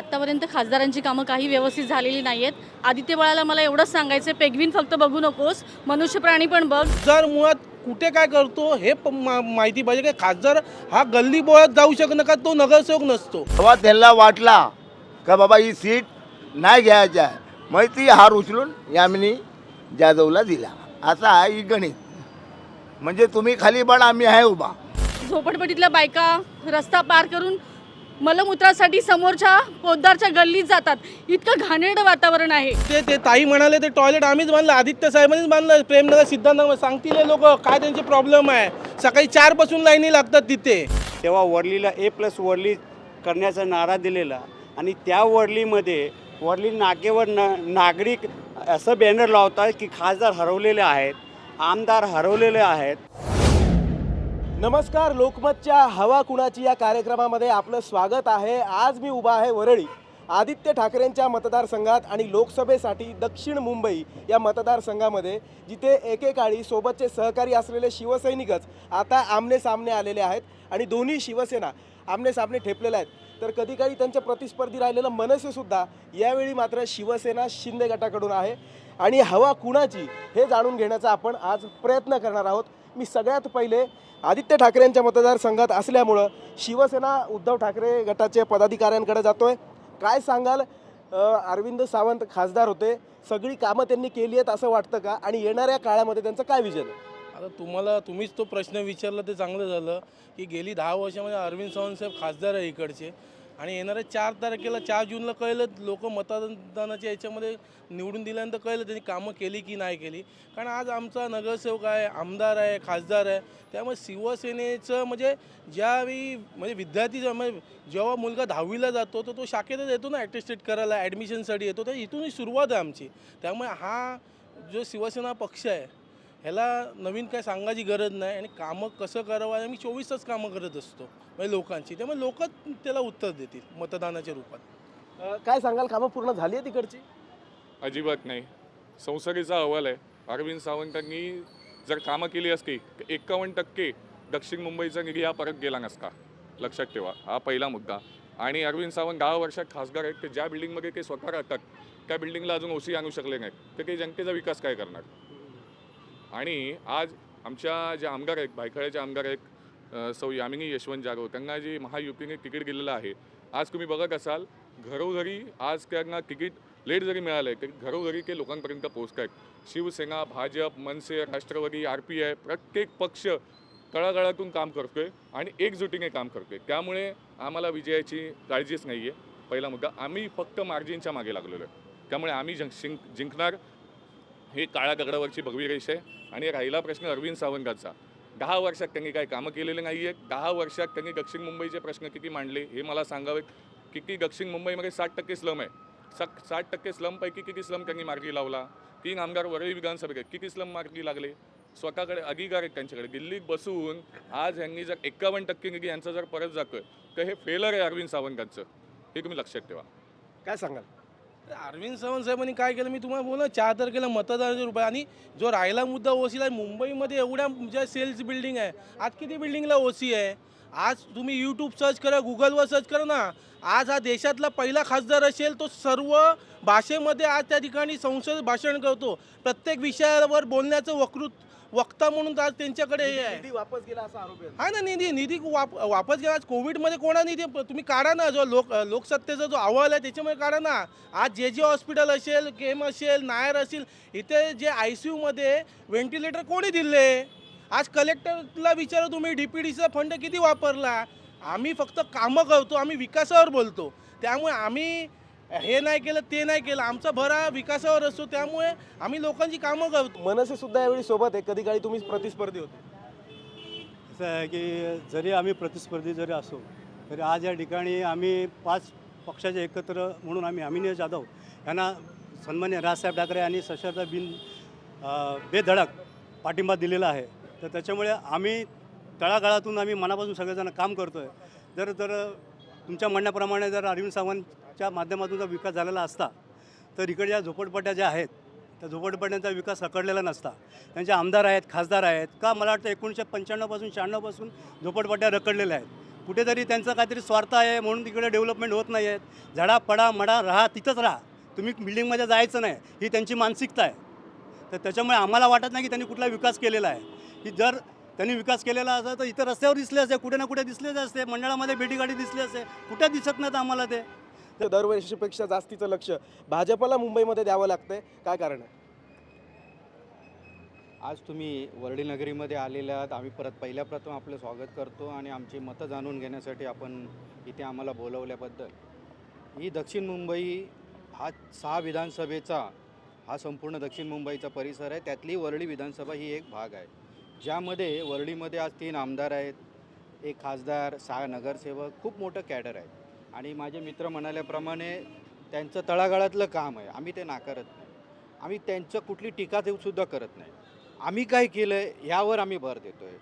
आत्तापर्यंत खासदारांची कामं काही व्यवस्थित झालेली नाही आहेत आदित्य बाळाला मला एवढंच सांगायचं पेगविन फक्त बघू नकोस मनुष्य प्राणी पण बघ. खासदार मुळात कुठे काय करतो हे प- मा- माहिती पाहिजे की खासदार हा गल्ली बोळात जाऊ शकणं का? तो नगरसेवक नसतो. तेव्हा त्यांना वाटला का बाबा ही सीट नाही घ्यायची आहे. मग ती हार उचलून यामिनी जाधवला दिला. असा आहे ही गणित. म्हणजे तुम्ही खाली पण आम्ही आहे उभा. झोपडपट्टीतल्या बायका रस्ता पार करून मलमूत्रासाठी समोरच्या पोद्दारच्या गल्लीत जातात. इतकं घाणेरडं वातावरण आहे. ते ते ताई म्हणाले ते टॉयलेट आम्हीच बांधलं आदित्य साहेबांनीच बांधलं प्रेमनगर सिद्धांत सांगतील लोक काय त्यांचे प्रॉब्लेम आहे. सकाळी चारपासून लाईनी लागतात तिथे. तेव्हा वर्लीला ए प्लस वर्ली करण्याचा नारा दिलेला आणि त्या वर्लीमध्ये वर्ली नाकेवर न नागरिक असं बॅनर लावतात की खासदार हरवलेले आहेत आमदार हरवलेले आहेत. नमस्कार लोकमतच्या हवा कुणाची या कार्यक्रमामध्ये आपलं स्वागत आहे. आज मी उभा आहे वरळी. आदित्य ठाकरेंच्या मतदारसंघात आणि लोकसभेसाठी दक्षिण मुंबई या मतदारसंघामध्ये जिथे एकेकाळी सोबतचे सहकारी असलेले शिवसैनिकच आता आमने सामने आलेले आहेत आणि दोन्ही शिवसेना आमने सामने ठेपलेले आहेत. तर कधी काळी त्यांच्या प्रतिस्पर्धी राहिलेलं मनसेसुद्धा यावेळी मात्र शिवसेना शिंदे गटाकडून आहे. आणि हवा कुणाची हे जाणून घेण्याचा आपण आज प्रयत्न करणार आहोत. मी सगळ्यात पहिले आदित्य ठाकरेंच्या मतदारसंघात असल्यामुळं शिवसेना उद्धव ठाकरे गटाचे पदाधिकाऱ्यांकडे आहे काय सांगाल? अरविंद सावंत खासदार होते. सगळी कामं त्यांनी केली आहेत असं वाटतं का? आणि येणाऱ्या काळामध्ये त्यांचं काय विजन आहे? आता तुम्हाला तुम्हीच तो प्रश्न विचारला ते चांगलं झालं की गेली दहा वर्षामध्ये अरविंद सावंत साहेब खासदार आहे इकडचे. आणि येणाऱ्या चार तारखेला चार जूनला कळलं लोक मतदानाच्या याच्यामध्ये निवडून दिल्यानंतर कळलं त्यांनी कामं केली की नाही केली. कारण आज आमचा नगरसेवक आहे आमदार आहे खासदार आहे. त्यामुळे शिवसेनेचं म्हणजे ज्यावेळी म्हणजे विद्यार्थी म्हणजे जेव्हा मुलगा दहावीला जातो तर तो शाखेतच येतो ना ॲटेस्टेट करायला ॲडमिशनसाठी येतो. तर इथूनही सुरुवात आहे आमची. त्यामुळे हा जो शिवसेना पक्ष आहे ह्याला नवीन काय सांगायची गरज नाही आणि कामं कसं करावं आम्ही चोवीस तास कामं करत असतो म्हणजे लोकांची. त्यामुळे लोक त्याला उत्तर देतील मतदानाच्या रूपात. काय सांगाल? कामं पूर्ण झाली आहे तिकडची अजिबात नाही. संसदेचा अहवाल आहे. अरविंद सावंतांनी जर कामं केली असती एकावन्न टक्के दक्षिण मुंबईचा निधी हा परत गेला नसता. लक्षात ठेवा हा पहिला मुद्दा. आणि अरविंद सावंत दहा वर्षात खासदार आहेत ते ज्या बिल्डिंगमध्ये ते स्वतः राहतात त्या बिल्डिंगला अजून ओसी आणू शकले नाहीत. तर ते जनतेचा विकास काय करणार? आणि आज आमच्या जे आमदार आहेत भायखळ्याचे आमदार आहेत सौ यामिनी यशवंत जाधव त्यांना जी महायुतीने तिकीट दिलेलं आहे आज तुम्ही बघत असाल घरोघरी आज त्यांना तिकीट लेट जरी मिळालं आहे तरी घरोघरी ते लोकांपर्यंत पोहोचत आहेत Shivsena BJP MNS Rashtrawadi R P I प्रत्येक पक्ष तळागाळातून काम करतोय आणि एकजुटीने काम करतोय. त्यामुळे आम्हाला विजयाची काळजीच नाही आहे पहिला मुद्दा आम्ही फक्त मार्जिनच्या मागे लागलेलो आहे. त्यामुळे आम्ही जिंक जिंक जिंकणार हे काळ्या दगडावरची भगवी रेष आहे. आणि राहिला प्रश्न अरविंद सावंतांचा. दहा वर्षात त्यांनी काय कामं केलेली नाही आहेत. दहा वर्षात त्यांनी दक्षिण मुंबईचे प्रश्न किती मांडले हे मला सांगावेत. किती दक्षिण मुंबईमध्ये साठ टक्के स्लम आहे. साठ साठ टक्के स्लमपैकी किती स्लम त्यांनी मार्गी लावला? तीन आमदार वरळी विधानसभेत किती स्लम मार्गी लागले? स्वतःकडे अधिकार आहेत त्यांच्याकडे. दिल्लीत बसून आज यांनी जर एकावन्न टक्के निधी यांचा जर परत जातोय तर हे फेलर आहे अरविंद सावंतांचं. हे तुम्ही लक्षात ठेवा. काय सांगाल? अरविंद सावंत साहेबांनी काय केलं? मी तुम्हाला बोला चार तारखेला मतदानाचे रुपये. आणि जो राहिला मुद्दा ओसीला मुंबईमध्ये एवढ्या ज्या सेल्स बिल्डिंग आहे आज किती बिल्डिंगला ओसी आहे? आज तुम्ही यूट्यूब सर्च करा गुगलवर सर्च करा ना. आज हा देशातला पहिला खासदार असेल तो सर्व भाषेमध्ये आज त्या ठिकाणी संसद भाषण करतो. प्रत्येक विषयावर बोलण्याचं वकृत वक्ता म्हणून आज त्यांच्याकडे हे आहे. निधी वापस गेला असा आरोप आहे. हा ना निधी निधी वाप वापस गेला. आज कोविडमध्ये कोणा निधी तुम्ही काढा ना जो लोक लोकसत्तेचा जो अहवाल आहे त्याच्यामुळे काढा ना. आज जे जे हॉस्पिटल असेल केम असेल नायर असेल इथे जे आय सी यूमध्ये व्हेंटिलेटर कोणी दिले? आज कलेक्टरला विचारा तुम्ही डी पी डीचा फंड किती वापरला? आम्ही फक्त कामं करतो आम्ही विकासावर बोलतो. त्यामुळे आम्ही हे नाही केलं ते नाही केलं. आमचा भरा विकासावर असतो त्यामुळे आम्ही लोकांची कामं करतो. मनसे सुद्धा यावेळी सोबत आहे कधी काळी तुम्ही प्रतिस्पर्धी होते. असं आहे की जरी आम्ही प्रतिस्पर्धी जरी असो तरी आज या ठिकाणी आम्ही पाच पक्षाचे एकत्र म्हणून आम्ही अमिनीय जाधव यांना सन्मान्य राजसाहेब ठाकरे आणि सशर्त बिन अ, बेधडक पाठिंबा दिलेला आहे. तर त्याच्यामुळे आम्ही तळागाळातून आम्ही मनापासून सगळेजण काम करतो आहे जर जर तुमच्या म्हणण्याप्रमाणे जर अरविंद सावंतच्या माध्यमातून जर विकास झालेला असता तर इकडच्या झोपडपट्ट्या ज्या आहेत त्या झोपडपट्ट्यांचा विकास रखडलेला नसता. त्यांचे आमदार आहेत खासदार आहेत का मला वाटतं एकोणीसशे पंच्याण्णवपासून शहाण्णवपासून झोपडपट्ट्या रखडलेल्या आहेत. कुठेतरी त्यांचं काहीतरी स्वार्थ आहे म्हणून तिकडे डेव्हलपमेंट होत नाही आहेत झाडा पडा मडा राहा तिथंच राहा. तुम्ही बिल्डिंगमध्ये जायचं नाही ही त्यांची मानसिकता आहे. तर त्याच्यामुळे आम्हाला वाटत नाही की त्यांनी कुठला विकास केलेला आहे. की जर त्यांनी विकास केलेला असता तर इथं रस्त्यावर दिसले असते कुठे ना कुठे दिसलेच असते मंडळामध्ये भेटीगाडी दिसली असते. कुठे दिसत नाहीत आम्हाला ते? तर दरवर्षीपेक्षा जास्तीचं लक्ष भाजपला मुंबईमध्ये द्यावं लागतंय. काय कारण आहे? आज तुम्ही वर्डी नगरीमध्ये आलेले आहात. आम्ही परत पहिल्या प्रथम आपलं स्वागत करतो आणि आमची मतं जाणून घेण्यासाठी आपण इथे आम्हाला बोलवल्याबद्दल. ही दक्षिण मुंबई हा सहा विधानसभेचा हा संपूर्ण दक्षिण मुंबईचा परिसर आहे. त्यातली वर्डी विधानसभा ही एक भाग आहे. ज्यामध्ये वर्डीमध्ये आज तीन आमदार आहेत एक खासदार सहा नगरसेवक खूप मोठं कॅडर आहे आणि माझे मित्र म्हणाल्याप्रमाणे त्यांचं तळागाळातलं काम आहे आम्ही ते नाकारत नाही. आम्ही त्यांचं कुठली टीका देऊसुद्धा करत नाही. आम्ही काय केलं आहे यावर आम्ही भर देतो आहे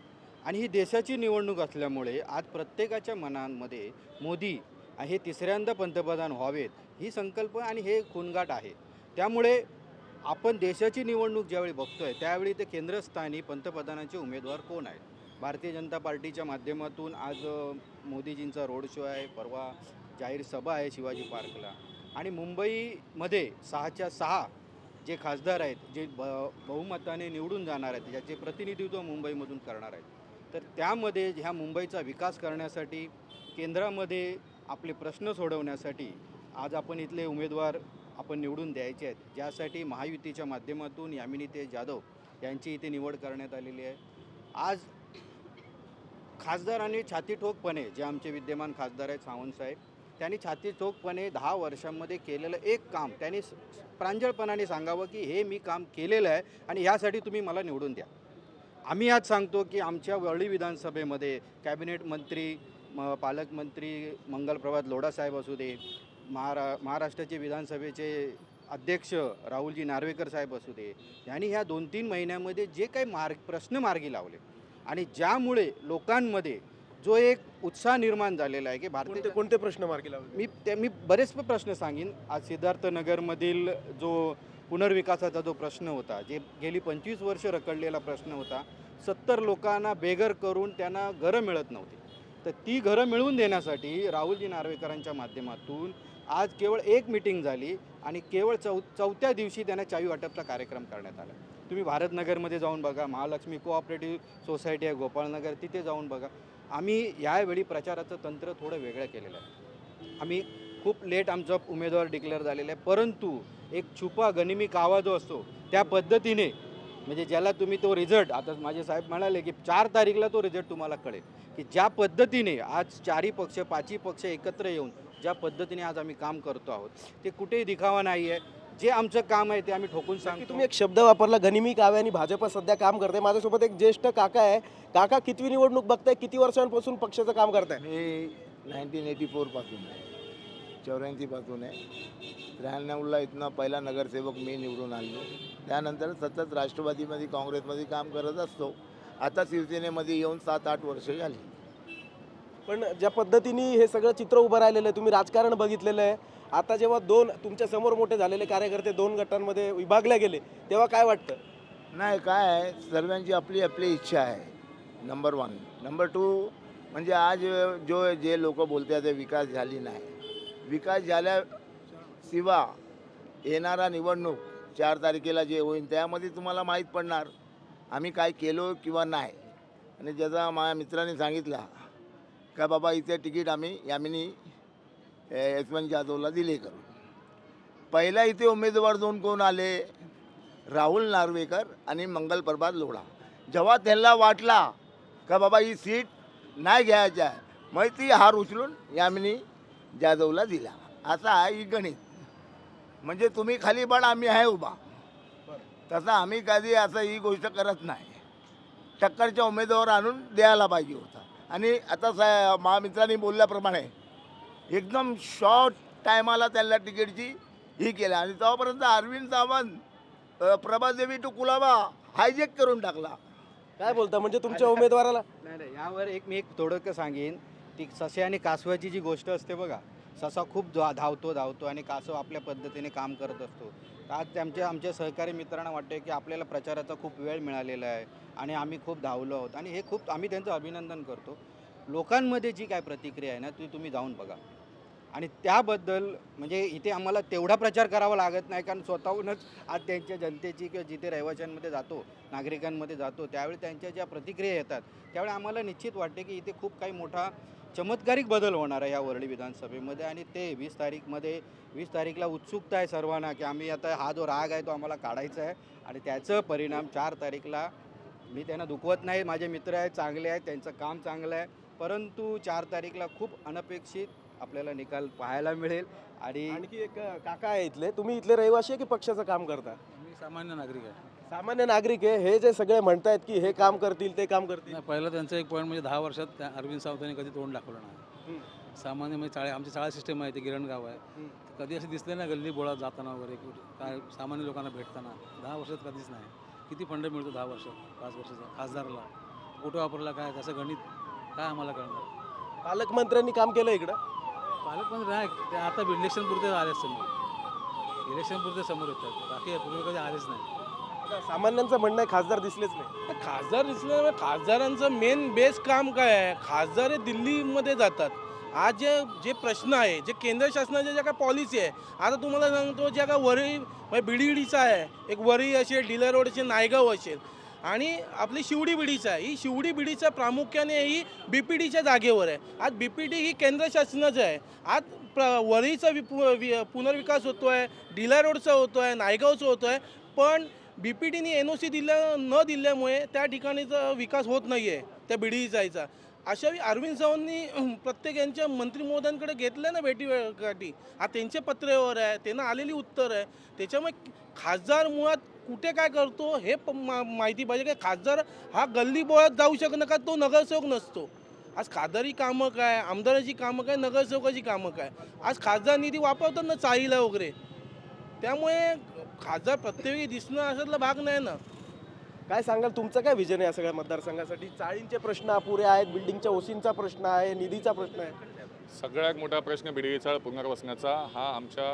आणि ही देशाची निवडणूक असल्यामुळे आज प्रत्येकाच्या मनांमध्ये मोदी हे तिसऱ्यांदा पंतप्रधान व्हावेत ही संकल्प आणि हे खूनगाठ आहे. त्यामुळे आपण देशाची निवडणूक ज्यावेळी बघतो आहे त्यावेळी ते केंद्रस्थानी पंतप्रधानांचे उमेदवार कोण आहेत? भारतीय जनता पार्टीच्या माध्यमातून आज मोदीजींचा रोड शो आहे परवा जाहीर सभा आहे शिवाजी पार्कला. आणि मुंबईमध्ये सहाच्या सहा जे खासदार आहेत जे ब बहुमताने निवडून जाणार आहेत ज्याचे प्रतिनिधित्व मुंबईमधून करणार आहेत तर त्यामध्ये ह्या मुंबईचा विकास करण्यासाठी केंद्रामध्ये आपले प्रश्न सोडवण्यासाठी आज आपण इथले उमेदवार आपण निवडून द्यायचे आहेत. ज्यासाठी महायुतीच्या माध्यमातून यामिनीते जाधव यांची इथे निवड करण्यात आलेली आहे. आज खासदारांनी छातीठोकपणे जे आमचे विद्यमान खासदार आहेत सावंतसाहेब त्यांनी छातीठोकपणे दहा वर्षांमध्ये केलेलं एक काम त्यांनी प्रांजळपणाने सांगावं की हे मी काम केलेलं आहे आणि ह्यासाठी तुम्ही मला निवडून द्या. आम्ही आज सांगतो की आमच्या वरळी विधानसभेमध्ये कॅबिनेट मंत्री म पालकमंत्री मंगलप्रभात लोढासाहेब असू दे महारा महाराष्ट्राचे विधानसभेचे अध्यक्ष राहुलजी नार्वेकर साहेब असू दे यांनी ह्या दोन तीन महिन्यामध्ये जे काही मार्ग प्रश्न मार्गी लावले. आणि ज्यामुळे लोकांमध्ये जो एक उत्साह निर्माण झालेला आहे की भारतीय कोणते प्रश्न मार्गी लावले? मी ते मी बरेच प्रश्न सांगेन. आज सिद्धार्थनगरमधील जो पुनर्विकासाचा जो प्रश्न होता जे गेली पंचवीस वर्ष रखडलेला प्रश्न होता सत्तर लोकांना बेघर करून त्यांना घरं मिळत नव्हती. तर ती घरं मिळवून देण्यासाठी राहुलजी नार्वेकरांच्या माध्यमातून आज केवळ एक मिटिंग झाली आणि केवळ चौ चौथ्या दिवशी त्यांना चावी वाटपचा कार्यक्रम करण्यात आला. तुम्ही भारतनगरमध्ये जाऊन बघा महालक्ष्मी कोऑपरेटिव्ह सोसायटी आहे गोपाळनगर तिथे जाऊन बघा. आम्ही यावेळी प्रचाराचं तंत्र थोडं वेगळं केलेलं आहे. आम्ही खूप लेट आमचा उमेदवार डिक्लेअर झालेला आहे परंतु एक छुपा गनिमी कावा जो असतो त्या पद्धतीने म्हणजे ज्याला तुम्ही तो रिझल्ट आता माझे साहेब म्हणाले की चार तारीखला तो रिझल्ट तुम्हाला कळेल की ज्या पद्धतीने आज चारही पक्ष पाचही पक्ष एकत्र येऊन ज्या पद्धतीने आज आम्ही काम करतो आहोत ते कुठेही दिखावा नाही आहे जे आमचं काम आहे ते आम्ही ठोकून की सांगतो. तुम्ही एक शब्द वापरला गनिमी काव्य आणि भाजप सध्या काम करते. माझ्यासोबत एक ज्येष्ठ काका आहे. काका कितवी निवडणूक बघताय? किती वर्षांपासून पक्षाचं काम करताय? मी नाईन्टीन एटी फोरपासून आहे. चौऱ्याऐंशीपासून आहे. त्र्याण्णवला इथनं पहिला नगरसेवक मी निवडून आलो. त्यानंतर सतत राष्ट्रवादीमध्ये काँग्रेसमध्ये काम करत असतो. आता शिवसेनेमध्ये येऊन सात आठ वर्ष झाली. पण ज्या पद्धतीने हे सगळं चित्र उभं राहिलेलं आहे तुम्ही राजकारण बघितलेलं आहे. आता जेव्हा दोन तुमच्यासमोर मोठे झालेले कार्यकर्ते दोन गटांमध्ये विभागले गेले तेव्हा काय वाटतं? नाही काय आहे सर्वांची आपली आपली इच्छा आहे नंबर वन नंबर टू म्हणजे आज जो जे लोक बोलतात ते विकास झाली नाही. विकास झाल्या शिवा येणारा निवडणूक चार तारखेला जे होईल त्यामध्ये तुम्हाला माहीत पडणार आम्ही काय केलो किंवा नाही. आणि ज्याचा माझ्या मित्राने सांगितला का बाबा इथे तिकीट आम्ही यामिनी यशवंत जाधवला दिले करून. पहिला इथे उमेदवार दोन कोण आले? राहुल नार्वेकर आणि मंगल प्रभात लोढा. जेव्हा त्यांना वाटला का बाबा ही सीट नाही घ्यायची आहे मग ती हार उचलून यामिनी जाधवला दिला. असा आहे ही गणित. म्हणजे तुम्ही खाली पण आम्ही आहे उभा. तसं आम्ही कधी असं ही गोष्ट करत नाही. टक्करच्या उमेदवार आणून द्यायला पाहिजे होता. आणि आता सा महामित्रांनी बोलल्याप्रमाणे एकदम शॉर्ट टायमाला त्यांना तिकीटची ही केली. आणि तेव्हापर्यंत अरविंद सावंत प्रभादेवी टू कुलाबा हायजेक करून टाकला. काय बोलता? म्हणजे तुमच्या उमेदवाराला? नाही नाही यावर एक मी एक थोडं सांगेन. ती ससे आणि कासवाची जी गोष्ट असते बघा ससा खूप धा- धावतो धावतो आणि कासव आपल्या पद्धतीने काम करत असतो. आज आमच्या आमच्या सहकारी मित्रांना वाटते की आपल्याला प्रचाराचा खूप वेळ मिळालेला आहे. आणि आम्ही खूप धावलो आहोत. आणि हे खूप आम्ही त्यांचं अभिनंदन करतो. लोकांमध्ये जी काय प्रतिक्रिया आहे ना ती तुम्ही जाऊन बघा. आणि त्याबद्दल म्हणजे इथे आम्हाला तेवढा प्रचार करावा लागत नाही कारण स्वतःहूनच आज त्यांच्या जनतेची किंवा जिथे रहिवाशांमध्ये जातो नागरिकांमध्ये जातो त्यावेळी त्यांच्या ज्या प्रतिक्रिया येतात त्यावेळी आम्हाला निश्चित वाटते की इथे खूप काही मोठा चमत्कारिक बदल होणार आहे या वरळी विधानसभेमध्ये. आणि ते वीस तारीखमध्ये वीस तारीखला उत्सुकता आहे सर्वांना की आम्ही आता हा जो राग आहे तो आम्हाला काढायचा आहे. आणि त्याचं परिणाम चार तारीखला मी त्यांना दुखवत नाही. माझे मित्र आहेत चांगले आहेत त्यांचं काम चांगलं आहे. परंतु चार तारीखला खूप अनपेक्षित आपल्याला निकाल पाहायला मिळेल आणि आणखी एक काका आहे इथले. तुम्ही इथले रहिवासी आहे की पक्षाचं काम करता? मी सामान्य नागरिक आहे. सामान्य नागरिक आहे. हे जे सगळे म्हणतायत की हे काम करतील ते काम करतील. नाही पहिलं त्यांचं एक पॉईंट म्हणजे दहा वर्षात त्या अरविंद सावंतांनी कधी तोंड दाखवलं नाही. सामान्य म्हणजे चाळे आमची चाळा सिस्टम आहे ते गिरणगाव आहे. कधी असे दिसले ना गल्ली बोळात जाताना वगैरे कुठे काय सामान्य लोकांना भेटताना. दहा वर्षात कधीच नाही. किती फंड मिळतो दहा वर्षात पाच वर्षाचा खासदारला? कुठं वापरला काय? कसं गणित काय आम्हाला कळणार? पालकमंत्र्यांनी काम केलं इकडं? पालकमंत्री नाही ते आता इलेक्शन पुरते आले समोर इलेक्शन पुरते समोर येतात. बाकी पूर्वी कधी आलेच नाही. आता सामान्यांचं म्हणणं आहे खासदार दिसलेच नाही. खासदार दिसल्यामुळे खासदारांचं मेन बेस काम काय आहे? खासदार हे दिल्लीमध्ये जातात. आज जे जे प्रश्न आहे जे केंद्र शासनाच्या ज्या काय पॉलिसी आहे आता तुम्हाला सांगतो ज्या काय वरळी म्हणजे बिडीडीचा आहे एक वरळी असेल डिलर रोड असेल नायगाव असेल आणि आपली शिवडी बिडीचा आहे. ही शिवडी बिडीचा प्रामुख्याने ही बी पी डीच्या जागेवर आहे. आज बी पी डी ही केंद्र शासनाचं आहे. आज प्र वरळीचा विपु वि पुनर्विकास होतो आहे डिलर रोडचा होतो आहे नायगावचा होतो आहे पण बी पी टीने एन ओ सी दिल्या न दिल्यामुळे त्या ठिकाणीचा विकास होत नाही आहे त्या बिडी जायचा अशावेळी अरविंद सावंतनी प्रत्येक यांच्या मंत्री महोदयांकडे घेतलं ना भेटीसाठी. हा त्यांचे पत्रेवर आहे त्यांना आलेली उत्तर आहे. त्याच्यामुळे खासदार मुळात कुठे काय करतो हे प- मा- माहिती पाहिजे काय खासदार हा गल्ली बोळात जाऊ शकत का तो नगरसेवक नसतो. आज खासदारी कामं काय आमदाराची कामं काय नगरसेवकाची कामं काय? आज खासदार निधी वापरतात ना चाळीला वगैरे. त्यामुळे खासदार प्रत्येकी दिसणं अशातला भाग नाही ना. काय सांगाल तुमचं काय विजन आहे सगळ्या मतदारसंघासाठी? चाळींचे प्रश्न अपुरे आहेत बिल्डिंगच्या ओसींचा प्रश्न आहे निधीचा प्रश्न आहे. सगळ्यात मोठा प्रश्न बिडगीचाळ पुनर्वसनाचा हा आमच्या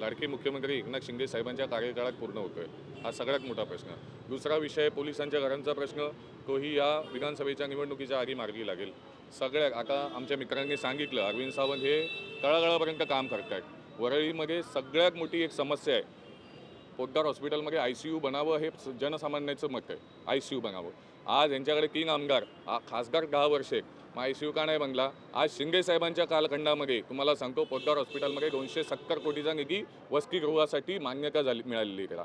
लाडके मुख्यमंत्री एकनाथ शिंदे साहेबांच्या कार्यकाळात पूर्ण होतोय. हा सगळ्यात मोठा प्रश्न. दुसरा विषय पोलिसांच्या घरांचा प्रश्न. तोही या विधानसभेच्या निवडणुकीच्या आधी मार्गी लागेल. सगळ्या आता आमच्या मित्रांनी सांगितलं अरविंद सावंत हे तळागाळापर्यंत काम करत आहेत वरळीमध्ये सगळ्यात मोठी एक समस्या आहे. पोद्दार हॉस्पिटलमध्ये आय सी यू बनावं हे जनसामान्याचं मत आहे. आय सी यू बनावं. आज यांच्याकडे तीन आमदार आ- खासदार दहा वर्षे. मग आय सी यू का नाही बनला आज शिंदे साहेबांच्या कालखंडामध्ये तुम्हाला सांगतो पोद्दार हॉस्पिटलमध्ये दोनशे सत्तर कोटीचा निधी वसतिगृहासाठी मान्यता झाली मिळालेली करा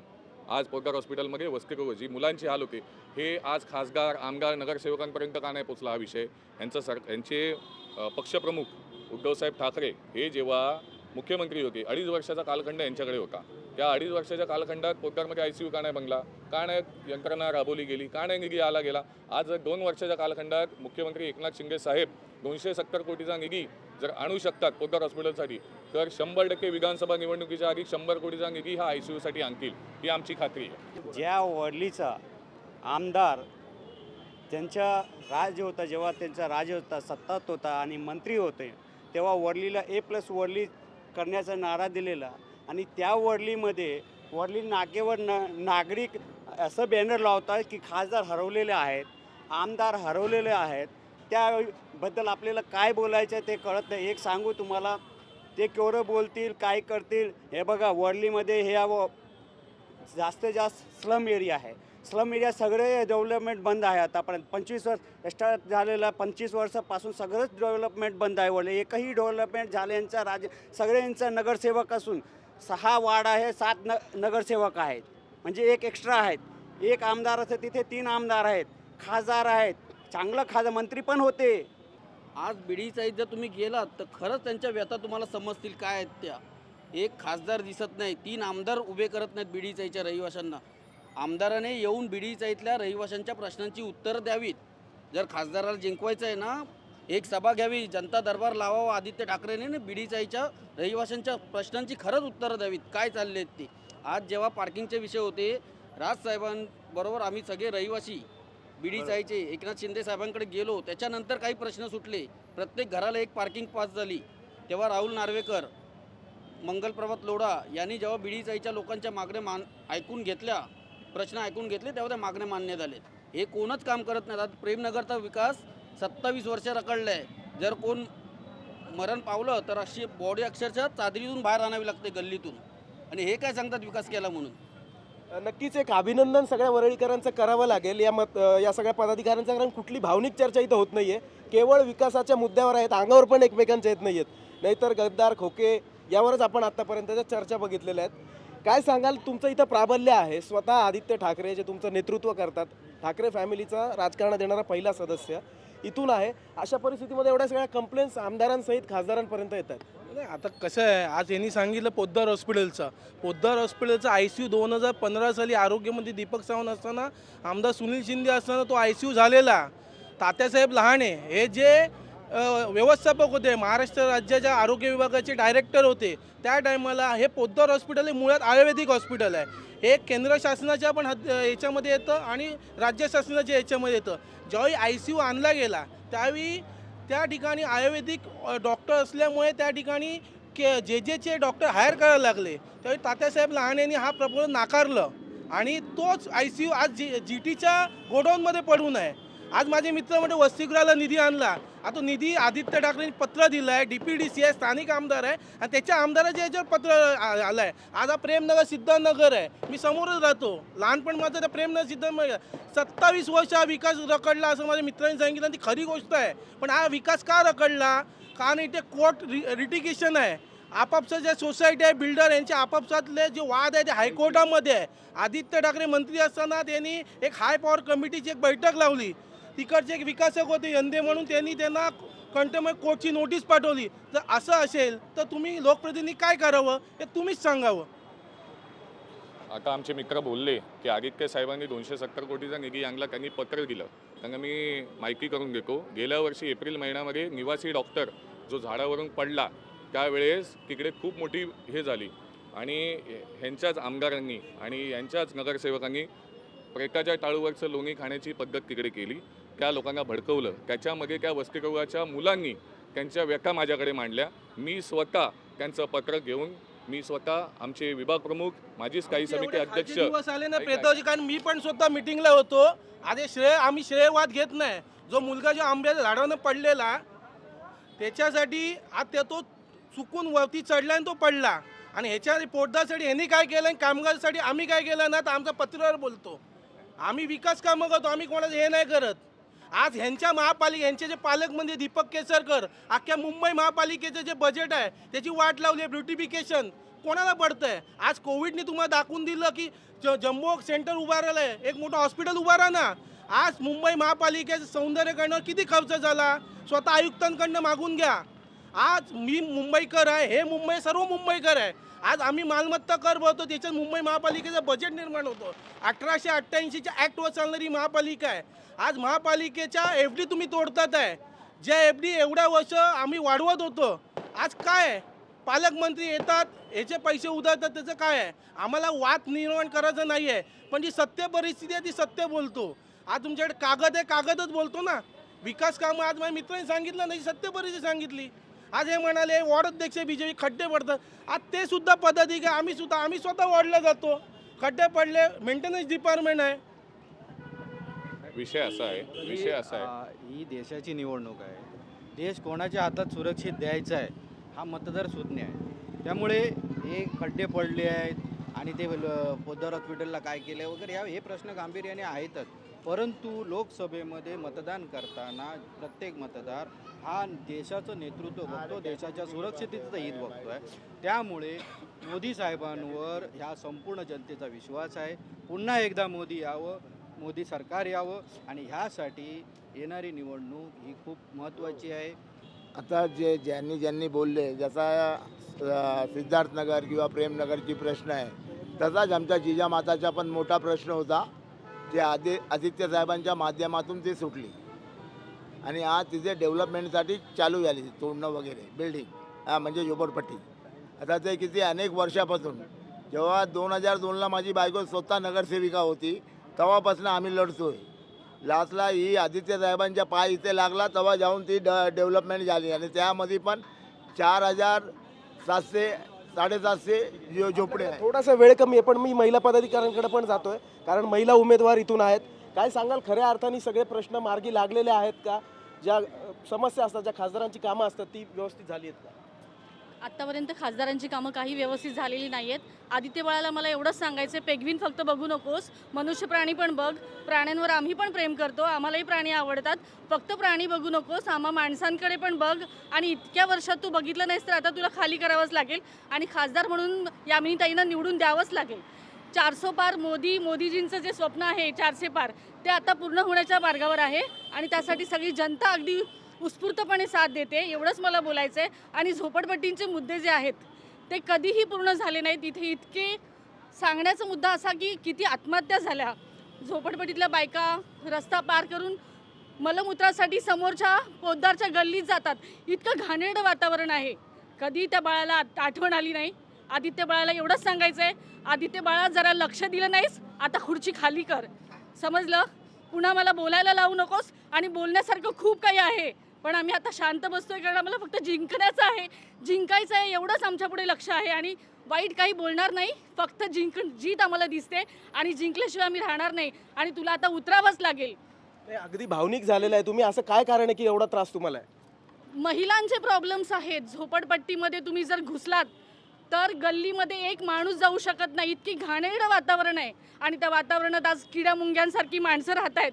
आज पोद्दार हॉस्पिटलमध्ये वसतिगृह जी मुलांची हाल होते हे आज खासदार आमदार नगरसेवकांपर्यंत का नाही पोचला हा विषय? यांचं सर यांचे पक्षप्रमुख उद्धवसाहेब ठाकरे हे जेव्हा मुख्यमंत्री होते अडीच वर्षाचा कालखंड यांच्याकडे होता. त्या अडीच वर्षाच्या कालखंडात पोद्दारमध्ये आय सी यू का नाही बनला का नाही यंत्रणा राबवली गेली? का नाही निधी आला गेला? आज जर दोन वर्षाच्या कालखंडात मुख्यमंत्री एकनाथ शिंदे साहेब दोनशे सत्तर कोटीचा निधी जर आणू शकतात पोटार हॉस्पिटलसाठी तर शंभर टक्के विधानसभा निवडणुकीच्या आधी शंभर कोटीचा निधी हा आय सी यूसाठी आणतील. ही आमची खात्री आहे. ज्या वडलीचा आमदार त्यांच्या राज होता जेव्हा त्यांचा राज होता सत्तात होता आणि मंत्री होते तेव्हा वडलीला ए प्लस वडली करण्याचा नारा दिलेला आणि त्या वडलीमध्ये वडली नाकेवर न नागरिक असं बॅनर लावतात की खासदार हरवलेले आहेत आमदार हरवलेले आहेत. त्याबद्दल आपल्याला काय बोलायचं आहे ते कळत नाही. एक सांगू तुम्हाला ते केवढं बोलतील काय करतील हे बघा वडलीमध्ये हे व- जास्तीत जास्त स्लम एरिया आहे. स्लम एरिया सगळे डेव्हलपमेंट बंद आहे आतापर्यंत. पंचवीस वर्ष स्टार्ट झालेला पंचवीस वर्षापासून सगळंच डेव्हलपमेंट बंद आहे वडले एकही डेव्हलपमेंट झाल्यांचा राज सगळ्यांचा नगरसेवक असून सहा वार्ड आहे सात न नगरसेवक आहेत. म्हणजे एक एक्स्ट्रा आहेत. एक आमदार असं तिथे तीन आमदार आहेत. खासदार आहेत. चांगलं खासदार मंत्री पण होते. आज बिडीचा जर तुम्ही गेलात तर खरंच त्यांच्या व्यथा तुम्हाला समजतील काय आहेत त्या. एक खासदार दिसत नाही तीन आमदार उभे करत नाहीत बिडीचाईच्या रहिवाशांना. आमदाराने येऊन बिडीचाईतल्या रहिवाशांच्या प्रश्नांची उत्तरं द्यावीत. जर खासदाराला जिंकवायचं आहे ना एक सभा घ्यावी जनता दरबार लावावा आदित्य ठाकरेने ना बिडीचाईच्या रहिवाशांच्या प्रश्नांची खरंच उत्तरं द्यावीत. काय चालले आहेत ते? आज जेव्हा पार्किंगचे विषय होते राजसाहेबांबरोबर आम्ही सगळे रहिवासी बीडीचाईचे एकनाथ शिंदे साहेबांकडे गेलो. त्याच्यानंतर काही प्रश्न सुटले. प्रत्येक घराला एक पार्किंग पास झाली. तेव्हा राहुल नार्वेकर मंगलप्रभात लोढा यांनी जेव्हा बीडीचाईच्या लोकांच्या मागण्या मान ऐकून घेतल्या प्रश्न ऐकून घेतले तेव्हा त्या मागण्या मान्य झाले हे कोणच काम करत नाही आता प्रेमनगरचा विकास सत्तावीस वर्ष रकडलं आहे जर कोण मरण पावलं तर अशी बॉडी अक्षरशः चादरीतून बाहेर आणावी लागते गल्लीतून. आणि हे काय सांगतात विकास केला म्हणून? नक्कीच एक अभिनंदन सगळ्या वरळीकरांचं करावं लागेल. या मत या सगळ्या पदाधिकाऱ्यांचं कारण कुठली भावनिक चर्चा इथं होत नाही आहे केवळ विकासाच्या मुद्द्यावर आहेत अंगावर पण एकमेकांच्या येत नाही आहेत नाहीतर गद्दार खोके यावरच आपण आत्तापर्यंतच्या चर्चा बघितलेल्या आहेत. काय सांगाल तुमचं इथं प्राबल्य आहे. स्वतः आदित्य ठाकरे जे तुमचं नेतृत्व करतात. ठाकरे फॅमिलीचा राजकारणात येणारा पहिला सदस्य. इथून आहे. अशा परिस्थितीमध्ये एवढ्या सगळ्या कंप्लेंट्स आमदारांसहित खासदारांपर्यंत येतात. नाही आता कसं आहे आज यांनी सांगितलं पोद्दार हॉस्पिटलचं. पोद्दार हॉस्पिटलचा आय सी यू दोन हजार पंधरा साली आरोग्यमंत्री दीपक सावंत असताना आमदार सुनील शिंदे असताना तो आय सी यू झालेला. तात्यासाहेब लहाने हे जे व्यवस्थापक होते. महाराष्ट्र राज्याच्या आरोग्य विभागाचे डायरेक्टर होते. त्या टायमाला हे पोद्दार हॉस्पिटल हे मुळात आयुर्वेदिक हॉस्पिटल आहे. हे केंद्र शासनाच्या पण हद याच्यामध्ये येतं आणि राज्य शासनाच्या याच्यामध्ये येतं. ज्यावेळी आय सी यू आणला गेला त्यावेळी त्या ठिकाणी आयुर्वेदिक डॉक्टर असल्यामुळे त्या ठिकाणी के जे जेचे डॉक्टर हायर करायला लागले. त्यावेळी तात्यासाहेब लहान यांनी हा प्रपोजल नाकारलं. आणि तोच आय सी यू आज जी जी टीच्या गोडाऊनमध्ये पडून आहे. आज माझे मित्र म्हणजे वसतिगृहाला निधी आणला. आता निधी आदित्य ठाकरेंनी पत्र दिलं आहे डी पी डी सी आहे स्थानिक आमदार आहे आणि त्याच्या आमदाराच्या याच्यावर पत्र आलं आहे आता प्रेमनगर सिद्धनगर आहे. मी समोरच राहतो. लहानपण माझं त्या प्रेमनगर सिद्धार्थनगर सत्तावीस वर्ष हा विकास रखडला असं माझ्या मित्रांनी सांगितलं ती खरी गोष्ट आहे. पण हा विकास का रखडला? कारण इथे कोर्ट रि रिटिकेशन आहे. आपापसात ज्या सोसायटी आहे बिल्डर यांचे आपापसातले जे वाद आहे ते हायकोर्टामध्ये आहे. आदित्य ठाकरे मंत्री असताना त्यांनी एक हाय पॉवर कमिटीची एक बैठक लावली. तिकडचे एक विकासक होते यंदे म्हणून त्यांनी त्यांना कंटेमय कोर्टची नोटीस पाठवली. जर असं असेल तर तुम्ही लोकप्रतिनिधी काय करावं हे तुम्हीच सांगावं. आता आमचे मित्र बोलले की आदित्य साहेबांनी दोनशे सत्तर कोटीचा निधी यांना त्यांनी पत्र दिलं. त्यांना मी माहिती करून देतो. गेल्या वर्षी एप्रिल महिन्यामध्ये निवासी डॉक्टर जो झाडावरून पडला त्यावेळेस तिकडे खूप मोठी हे झाली. आणि ह्यांच्याच आमदारांनी आणि यांच्याच नगरसेवकांनी प्रेताच्या टाळूवरचं लोणी खाण्याची पद्धत तिकडे केली. त्या लोकांना भडकवलं. त्याच्यामध्ये त्या वसतिगृहाच्या मुलांनी त्यांच्या व्यथा माझ्याकडे मांडल्या. मी स्वतः त्यांचं पत्र घेऊन मी स्वतः आमचे विभाग प्रमुख माझीच काही आमचे समिती अध्यक्ष दिवस आले ना ऐका, प्रेतावजी कारण मी पण स्वतः मिटिंगला होतो. आधी श्रेय आम्ही श्रेयवाद घेत नाही. जो मुलगा जो आंब्याच्या झाडानं पडलेला त्याच्यासाठी आज त्या तो चुकून वरती चढला आणि तो पडला. आणि ह्याच्या पोटदासाठी ह्यांनी काय केलं आणि कामगारसाठी आम्ही काय केलं ना तर आमचा पत्रावर बोलतो. आम्ही विकास कामं करतो आम्ही कोणाचं हे नाही करत. आज ह्यांच्या महापालिका ह्यांचे जे पालक म्हणजे दीपक केसरकर अख्ख्या मुंबई महापालिकेचं जे बजेट आहे त्याची वाट लावली आहे ब्युटिफिकेशन कोणाला पडतं आहे आज कोविडने तुम्हाला दाखवून दिलं की ज जम्बो सेंटर उभारलं आहे एक मोठं हॉस्पिटल उभारा ना आज मुंबई महापालिकेचं सौंदर्यकरणावर किती खर्च झाला? स्वतः आयुक्तांकडनं मागून घ्या. आज मी मुंबईकर आहे हे मुंबई सर्व मुंबईकर आहे. आज आम्ही मालमत्ता कर भरतो त्याच्यात मुंबई महापालिकेचं बजेट निर्माण होतं. अठराशे अठ्ठ्याऐंशीच्या ॲक्टवर चालणारी महापालिका आहे. आज महापालिकेच्या एफ डी तुम्ही तोडतात आहे. ज्या एफ डी एवढ्या वर्ष आम्ही वाढवत होतो आज काय आहे? पालकमंत्री येतात ह्याचे पैसे उधळतात त्याचं काय आहे? आम्हाला वाद निर्माण करायचं नाही आहे पण जी सत्य परिस्थिती आहे ती सत्य बोलतो. आज तुमच्याकडे कागद आहे कागदच बोलतो ना. विकास कामं आज माझ्या मित्रांनी सांगितलं नाही सत्य परिस्थिती सांगितली. आज हे म्हणाले वॉर्ड अध्यक्ष बी जे पी खड्डे पडतात. आज ते सुद्धा पदाधिकारी आम्ही सुद्धा आम्ही स्वतः वॉर्डला जातो. खड्डे पडले मेंटेनन्स डिपार्टमेंट आहे. विषय असा आहे विषय असा आहे. ही देशाची निवडणूक आहे. देश कोणाच्या हातात सुरक्षित द्यायचा आहे हा मतदार सुज्ञ आहे. त्यामुळे हे खड्डे पडले आहेत आणि ते ल- पोद्दार हॉस्पिटलला काय केलं वगैरे ह्या हे प्रश्न गांभीर्याने आहेतच. परंतु लोकसभेमध्ये मतदान करताना प्रत्येक मतदार हा देशाचं नेतृत्व बघतो देशाच्या सुरक्षिततेचं हित बघतो आहे त्यामुळे मोदी साहेबांवर ह्या संपूर्ण जनतेचा विश्वास आहे. पुन्हा एकदा मोदी यावं मोदी सरकार यावं आणि ह्यासाठी येणारी निवडणूक ही खूप महत्त्वाची आहे. आता जे ज्यांनी ज्यांनी बोलले जसा सिद्धार्थनगर किंवा प्रेमनगरची प्रश्न आहे तसाच आमच्या जिजामाताचा पण मोठा प्रश्न होता. जे आदि आदित्य साहेबांच्या माध्यमातून ती सुटली. आणि आज तिथे डेव्हलपमेंटसाठी चालू झाली तोडणं वगैरे बिल्डिंग. हा म्हणजे झोपडपट्टी आता ते किती अनेक वर्षापासून. जेव्हा दोन हजार दोनला माझी बायको स्वतः नगरसेविका होती तेव्हापासून आम्ही लढतोय. लास्टला ही आदित्य साहेबांच्या पाय इथे लागला तेव्हा जाऊन ती ड डेव्हलपमेंट झाली. आणि त्यामध्ये पण चार हजार सातशे साडेसातशे जो झोपडे थोडासा वेळ कमी आहे पण मी महिला पदाधिकाऱ्यांकडे पण जातोय. कारण महिला उमेदवार इथून आहेत. काय सांगाल खऱ्या अर्थाने सगळे प्रश्न मार्गी लागलेले आहेत का? ज्या समस्या असतात ज्या खासदारांची कामं असतात ती व्यवस्थित झाली आहेत का? आत्तापर्यंत खासदारांची कामं काही व्यवस्थित झालेली नाही आहेत आदित्य बाळाला मला एवढंच सांगायचं आहे पेगवीन फक्त बघू नकोस. मनुष्य प्राणी पण बघ. प्राण्यांवर आम्ही पण प्रेम करतो. आम्हालाही प्राणी आवडतात. फक्त प्राणी बघू नकोस. आम्हा माणसांकडे पण बघ. आणि इतक्या वर्षात तू बघितलं नाहीस तर आता तुला खाली करावंच लागेल. आणि खासदार म्हणून यामिनीताईंना निवडून द्यावंच लागेल. चारसो पार मोदी मोदीजींचं जे स्वप्न आहे चारशे पार ते आता पूर्ण होण्याच्या मार्गावर आहे आणि त्यासाठी सगळी जनता अगदी उत्स्फूर्तपणे साथ देते एवढंच मला बोलायचं आहे आणि झोपडपट्टींचे मुद्दे जे आहेत ते कधीही पूर्ण झाले नाहीत. इथे इतके सांगण्याचा मुद्दा असा की किती आत्महत्या झाल्या. झोपडपट्टीतल्या बायका रस्ता पार करून मलमूत्रासाठी समोरच्या पोद्दारच्या गल्लीत जातात. इतकं घाणेरडं वातावरण आहे. कधी त्या बाळाला आठवण आली नाही. आदित्य बाळाला एवढंच सांगायचं आहे आदित्य बाळा जरा लक्ष दिलं नाहीस? आता खुर्ची खाली कर. समजलं? पुन्हा मला बोलायला लावू नकोस आणि बोलण्यासारखं खूप काही आहे. पण आम्ही आता शांत बसतोय कारण आम्हाला फक्त जिंकण्याचं आहे. जिंकायचं आहे एवढंच आमच्या पुढे लक्ष आहे आणि वाईट काही बोलणार नाही. फक्त जिंक जीत आम्हाला दिसते आणि जिंकल्याशिवाय आम्ही राहणार नाही आणि तुला आता उतरावंच लागेल. अगदी भावनिक झालेलं आहे तुम्ही. असं काय कारण आहे की एवढा त्रास तुम्हाला आहे? महिलांचे प्रॉब्लेम्स आहेत. झोपडपट्टीमध्ये तुम्ही जर घुसलात तर गल्लीमध्ये एक माणूस जाऊ शकत नाही. इतकी घाणेरडं वातावरण आहे. आणि त्या वातावरणात आज किड्या मुंग्यांसारखी माणसं राहत आहेत.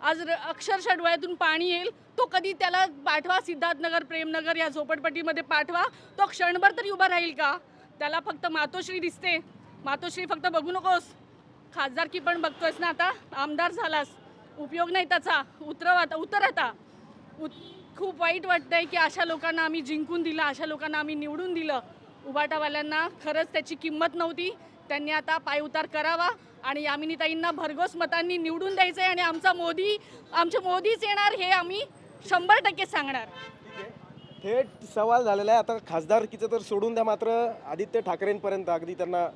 आज अक्षरशः डोळ्यातून पाणी येईल. तो कधी त्याला पाठवा सिद्धार्थनगर प्रेमनगर या झोपडपट्टीमध्ये पाठवा. तो क्षणभर तरी उभा राहील का? त्याला फक्त मातोश्री दिसते. मातोश्री फक्त बघू नकोस. खासदारकी पण बघतोयस ना आता? आमदार झालास. उपयोग नाही त्याचा. उतरव आता. उतर आता. उत खूप वाईट वाटतंय की अशा लोकांना आम्ही जिंकून दिलं अशा लोकांना आम्ही निवडून दिलं. उबाटावाल्यांना खरंच त्याची किंमत नव्हती. त्यांनी आता पायउतार करावा आणि यामिनीताईंना भरघोस मतांनी निवडून द्यायचं आहे आणि आमचा मोदी आमचे मोदीच येणार हे आम्ही शंभर टक्के सांगणार. थेट सवाल झालेला आहे. आता खासदारकीचं तर सोडून द्या मात्र आदित्य ठाकरेंपर्यंत अगदी त्यांना.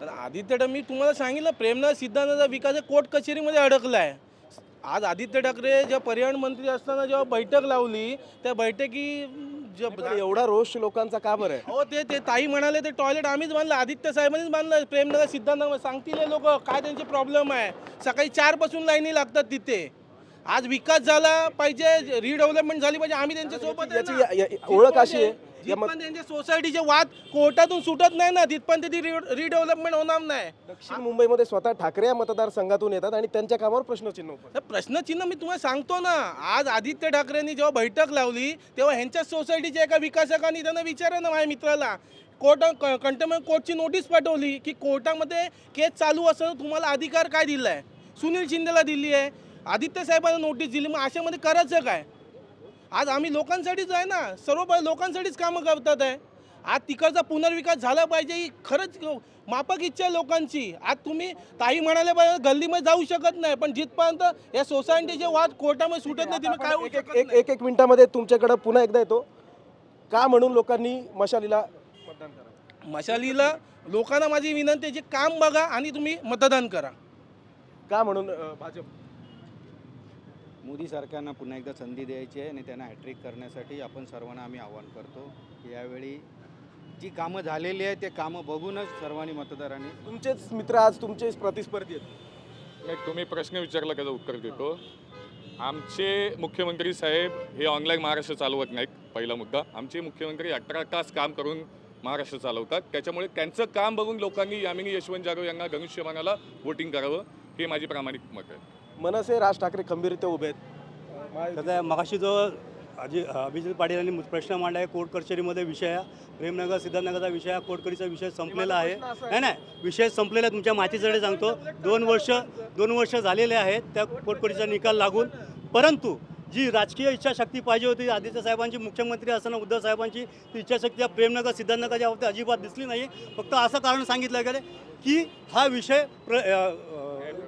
तर आदित्य ठाकरे मी तुम्हाला सांगितलं प्रेमनाथ सिद्धांताचा विकास कोर्ट कचेरीमध्ये अडकला आहे आज आदित्य ठाकरे जेव्हा पर्यावरण मंत्री असताना जेव्हा बैठक लावली त्या बैठकी एवढा रोष लोकांचा का बरं? आहे हो ते ते ताई म्हणाले ते टॉयलेट आम्हीच बांधलं आदित्य साहेबांनीच बांधलं प्रेमनगर सिद्धांत सांगतील लोक काय त्यांचे प्रॉब्लेम आहे? सकाळी चारपासून लाईनी लागतात तिथे. आज विकास झाला पाहिजे रिडेव्हलपमेंट झाली पाहिजे आम्ही त्यांच्यासोबत याची ओळख अशी आहे. जिथपर्यंत त्यांच्या सोसायटीचे वाद कोर्टातून सुटत नाही ना. तिथपर्यंत ती रिडेव्हलपमेंट होणार नाही. दक्षिण मुंबईमध्ये स्वतः ठाकरे या मतदारसंघातून येतात आणि त्यांच्या कामावर प्रश्नचिन्ह तर प्रश्नचिन्ह मी तुम्हाला सांगतो ना. आज आदित्य ठाकरेंनी जेव्हा बैठक लावली तेव्हा ह्यांच्याच सोसायटीच्या एका विकासकांनी त्यांना विचारलं ना माझ्या मित्राला. कोर्ट कंटेनमेंट कोर्टची नोटीस पाठवली की कोर्टामध्ये केस चालू असताना तुम्हाला अधिकार काय दिला आहे सुनील शिंदेला दिली आहे आदित्य साहेबांना नोटीस दिली. मग अशामध्ये करायचं काय? आज आम्ही लोकांसाठीच आहे ना. सर्व लोकांसाठीच कामं करतात आहे. आज तिकडचा पुनर्विकास झाला पाहिजे ही खरंच मापक इच्छा आहे लोकांची. आज तुम्ही ताई म्हणाले पाहिजे गल्लीमध्ये जाऊ शकत नाही पण जिथपर्यंत या सोसायटीचे वाद कोर्टामध्ये सुटत नाही तुम्ही काय होऊ एक एक शकत एक. एक एक मिनिटामध्ये तुमच्याकडे पुन्हा एकदा येतो. का म्हणून लोकांनी मशालीला मतदान मशालीला लोकांना माझी विनंती आहे जे काम बघा आणि तुम्ही मतदान करा. का म्हणून भाजप? मोदी सरकारनं पुन्हा एकदा संधी द्यायची आहे आणि त्यांना हॅट्रिक करण्यासाठी आपण सर्वांना आम्ही आवाहन करतो की यावेळी जी कामं झालेली आहेत ते कामं बघूनच सर्वांनी मतदारांनी तुमचेच मित्र आज तुमचे प्रतिस्पर्धी आहेत. नाही तुम्ही प्रश्न विचारला त्याचं उत्तर देतो? आमचे मुख्यमंत्री साहेब हे ऑनलाईन महाराष्ट्र चालवत नाहीत पहिला मुद्दा. आमचे मुख्यमंत्री अठरा तास काम करून महाराष्ट्र चालवतात. त्याच्यामुळे त्यांचं काम बघून लोकांनी यामिनी यशवंत जाधव यांना धनुष्यमानाला वोटिंग करावं हे माझी प्रामाणिक मत आहे. मनसे राज ठाकरे खंबीरते उभे आहेत. कसं आहे मगाशी जो अजि अभिजित पाटील यांनी प्रश्न मांडला आहे कोर्ट कचेरीमध्ये विषय प्रेमनगर सिद्धार्थनगरचा विषय आहे कोर्ट कचेरीचा विषय संपलेला आहे. नाही नाही विषय संपलेला तुमच्या माहितीसाठी सांगतो. दोन वर्ष दोन वर्ष झालेले आहेत त्या कोर्ट कचेरीचा निकाल लागून. परंतु जी राजकीय इच्छाशक्ती पाहिजे होती आदित्य साहेबांची मुख्यमंत्री असताना उद्धव साहेबांची ती इच्छाशक्ती या प्रेमनगर सिद्धार्थनगरच्या बाबतीत अजिबात दिसली नाही. फक्त असं कारण सांगितलं गेलं की हा विषय प्र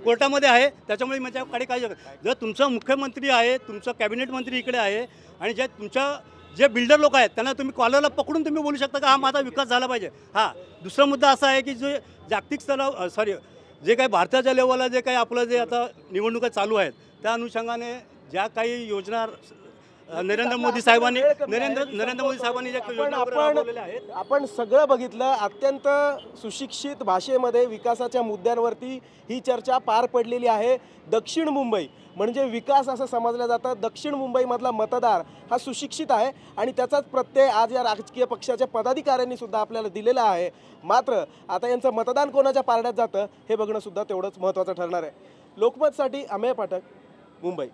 कोर्टामध्ये आहे त्याच्यामुळे माझ्याकडे काही जर तुमचा मुख्यमंत्री आहे तुमचा कॅबिनेट मंत्री इकडे आहे आणि ज्या तुमच्या जे बिल्डर लोक आहेत त्यांना तुम्ही कॉलरला पकडून तुम्ही बोलू शकता का हा माझा विकास झाला पाहिजे? हां. दुसरा मुद्दा असा आहे की जे जागतिक स्तरावर सॉरी जे काही भारताच्या लेवलला जे काही आपलं जे आता निवडणुका चालू आहेत त्या अनुषंगाने ज्या काही योजना नरेंद्र मोदी साहेबांनी नरेंद्र नरेंद्र मोदी साहेबांनी ज्या आपण योजना वगैरे आपण राबवलेल्या आहेत. आपण सगळं बघितलं अत्यंत सुशिक्षित भाषेमध्ये विकासाच्या मुद्द्यांवरती ही चर्चा पार पडलेली आहे. दक्षिण मुंबई म्हणजे विकास असं समजलं जातं. दक्षिण मुंबईमधला मतदार हा सुशिक्षित आहे आणि त्याचाच प्रत्यय आज या राजकीय पक्षाच्या पदाधिकाऱ्यांनी सुद्धा आपल्याला दिलेला आहे. मात्र आता यांचं मतदान कोणाच्या पारड्यात जातं हे बघणं सुद्धा तेवढंच महत्त्वाचं ठरणार आहे. लोकमतसाठी अमेय पाठक मुंबई.